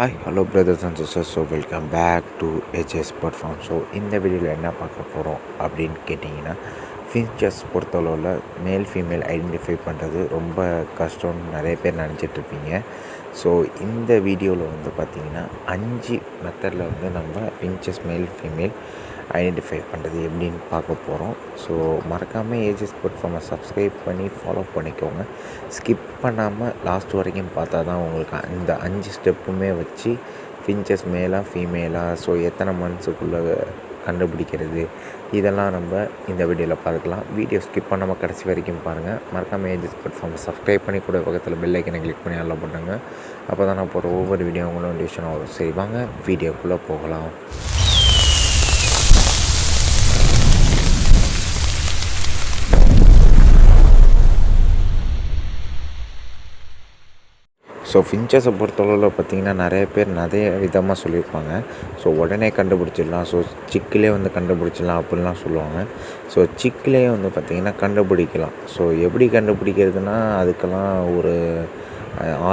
Hi hello brothers and sisters so welcome back to HS perform so இந்த வீடியோவில் என்ன பார்க்க போகிறோம் அப்படின்னு கேட்டிங்கன்னா ஃபின்ச்சர்ஸ் பொறுத்தளவில் மேல் ஃபீமேல் ஐடென்டிஃபை பண்ணுறது ரொம்ப கஷ்டம்னு நிறைய பேர் நினச்சிட்ருப்பீங்க ஸோ இந்த வீடியோவில் வந்து பார்த்திங்கன்னா அஞ்சு மெத்தடில் வந்து நம்ம ஃபின்ச்சஸ் மேல் ஃபீமேல் ஐடென்டிஃபை பண்ணுறது எப்படின்னு பார்க்க போகிறோம் ஸோ மறக்காமல் ஏஜஸ் பிளாட்ஃபார்மை சப்ஸ்கிரைப் பண்ணி ஃபாலோ பண்ணிக்கோங்க. ஸ்கிப் பண்ணாமல் லாஸ்ட் வரைக்கும் பார்த்தா தான் உங்களுக்கு இந்த அஞ்சு ஸ்டெப்புமே வச்சு ஃபின்ச்சஸ் மேலாக ஃபீமேலாக ஸோ எத்தனை மந்த்ஸுக்குள்ளே கண்டுபிடிக்கிறது இதெல்லாம் நம்ம இந்த வீடியோவில் பார்க்கலாம். வீடியோ ஸ்கிப் பண்ணாமல் கடைசி வரைக்கும் பாருங்கள் மறக்காமல் ஏஜஸ் பிளாட்ஃபார்மை சப்ஸ்கிரைப் பண்ணி கூட பக்கத்தில் பெல் ஐக்கனை கிளிக் பண்ணி நல்லா பண்ணுங்கள் அப்போ தான் நான் போகிற ஒவ்வொரு வீடியோ உங்களும் நோட்டிஃபிகேஷன் வரும். சரி வாங்க வீடியோக்குள்ளே போகலாம். ஸோ ஃபின்ச்சஸை பொறுத்தளவில் பார்த்திங்கன்னா நிறைய பேர் நிறைய விதமாக சொல்லியிருப்பாங்க. ஸோ உடனே கண்டுபிடிச்சிடலாம். ஸோ சிக்கிலே வந்து கண்டுபிடிச்சிடலாம் அப்படிலாம் சொல்லுவாங்க. ஸோ சிக்கிலே வந்து பார்த்திங்கன்னா கண்டுபிடிக்கலாம். ஸோ எப்படி கண்டுபிடிக்கிறதுனா அதுக்கெல்லாம் ஒரு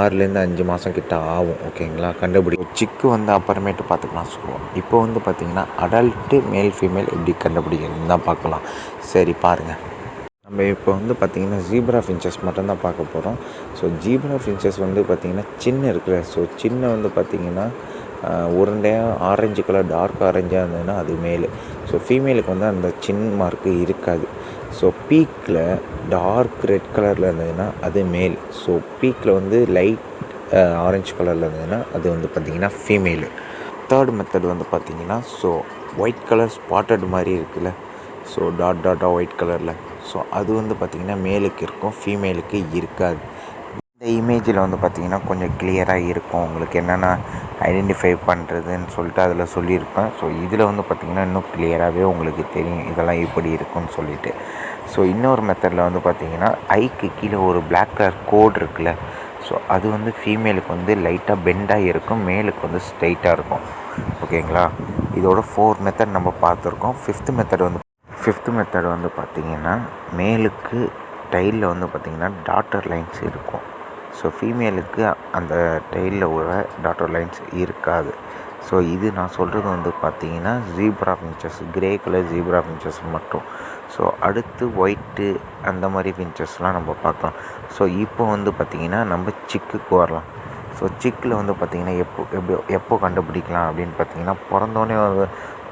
ஆறுலேருந்து அஞ்சு மாதம் கிட்ட ஆகும். ஓகேங்களா? கண்டுபிடி சிக்கு வந்து அப்புறமேட்டு பார்த்துக்கலாம் சொல்லுவோம். இப்போ வந்து பார்த்திங்கன்னா அடல்ட்டு மேல் ஃபீமேல் எப்படி கண்டுபிடிக்கிறதுன்னு தான் பார்க்கலாம். சரி பாருங்கள் நம்ம இப்போ வந்து பார்த்திங்கன்னா ஜீப்ரா ஃபின்ச்சஸ் மட்டும்தான் பார்க்க போகிறோம் ஸோ ஜீப்ரா ஃபின்ச்சஸ் வந்து பார்த்திங்கன்னா சின்ன இருக்கிற ஸோ சின்ன வந்து பார்த்திங்கன்னா உருண்டையாக ஆரஞ்சு கலர் டார்க் ஆரஞ்சாக இருந்ததுன்னா அது மேலு ஸோ ஃபீமேலுக்கு வந்து அந்த சின் மார்க்கு இருக்காது. ஸோ பீக்கில் டார்க் ரெட் கலரில் இருந்ததுன்னா அது மேல் ஸோ பீக்கில் வந்து லைட் ஆரஞ்சு கலரில் இருந்ததுன்னா அது வந்து பார்த்திங்கன்னா ஃபீமேலு தேர்ட் மெத்தட் வந்து பார்த்திங்கன்னா ஸோ ஒயிட் கலர் ஸ்பாட்டட் மாதிரி இருக்குல்ல. ஸோ டாட் டாட்டாக ஒயிட் கலரில் ஸோ அது வந்து பார்த்திங்கன்னா மேலுக்கு இருக்கும் ஃபீமேலுக்கு இருக்காது. இந்த இமேஜில் வந்து பார்த்திங்கன்னா கொஞ்சம் கிளியராக இருக்கும். உங்களுக்கு என்னென்ன ஐடென்டிஃபை பண்ணுறதுன்னு சொல்லிட்டு அதில் சொல்லியிருப்பேன். ஸோ இதில் வந்து பார்த்திங்கன்னா இன்னும் கிளியராகவே உங்களுக்கு தெரியும். இதெல்லாம் எப்படி இருக்கும்னு சொல்லிட்டு. ஸோ இன்னொரு மெத்தடில் வந்து பார்த்திங்கன்னா ஐக்கு கீழே ஒரு பிளாக் கலர் கோட் இருக்குல்ல. ஸோ அது வந்து ஃபீமேலுக்கு வந்து லைட்டாக பெண்டாக இருக்கும் மேலுக்கு வந்து ஸ்ட்ரைட்டாக இருக்கும். ஓகேங்களா இதோட ஃபோர் மெத்தட் நம்ம பார்த்துருக்கோம். ஃபிஃப்த் மெத்தட் வந்து ஃபிஃப்த்து மெத்தட் வந்து பார்த்திங்கன்னா மேலுக்கு டைலில் வந்து பார்த்திங்கன்னா டாட்டர் லைன்ஸ் இருக்கும். ஸோ ஃபீமேலுக்கு அந்த டைலில் உள்ள டாட்டர் லைன்ஸ் இருக்காது. ஸோ இது நான் சொல்கிறது வந்து பார்த்திங்கன்னா zebra finches grey colour zebra finches மட்டும். ஸோ அடுத்து ஒயிட்டு அந்த மாதிரி பிஞ்சஸ்லாம் நம்ம பார்க்கலாம். ஸோ இப்போ வந்து பார்த்திங்கன்னா நம்ம சிக்குக்கு வரலாம். ஸோ சிக்கில் வந்து பார்த்திங்கன்னா எப்போ எப்போ எப்போ கண்டுபிடிக்கலாம் அப்படின்னு பார்த்திங்கன்னா பிறந்தோடனே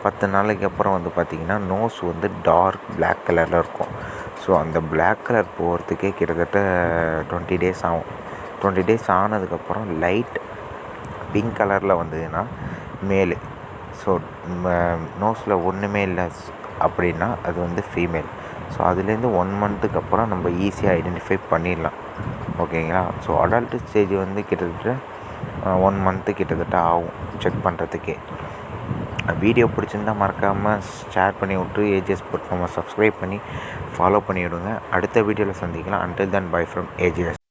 பத்து நாளைக்கு அப்புறம் வந்து பார்த்திங்கன்னா நோஸ் வந்து டார்க் பிளாக் கலரில் இருக்கும். ஸோ அந்த பிளாக் கலர் போகிறதுக்கே கிட்டத்தட்ட டுவெண்ட்டி டேஸ் ஆகும். டுவெண்ட்டி டேஸ் ஆனதுக்கப்புறம் லைட் பிங்க் கலரில் வந்ததுன்னா மேல். ஸோ நோஸில் ஒன்றுமே இல்லை அப்படின்னா அது வந்து ஃபீமேல் ஸோ அதுலேருந்து ஒன் மந்த்துக்கு அப்புறம் நம்ம ஈஸியாக ஐடென்டிஃபை பண்ணிடலாம். ஓகேங்களா? ஸோ அடல்ட் ஸ்டேஜ் வந்து கிட்டத்தட்ட ஒன் மந்த்து கிட்டத்தட்ட ஆகும் செக் பண்ணுறதுக்கே வீடியோ பிடிச்சிருந்தா மறக்காமல் ஷேர் பண்ணி விட்டு ஏஜிஎஸ் பர்ஃபார்மை சப்ஸ்கிரைப் பண்ணி ஃபாலோ பண்ணி விடுங்க அடுத்த வீடியோவில் சந்திக்கலாம். Until then bye from AGS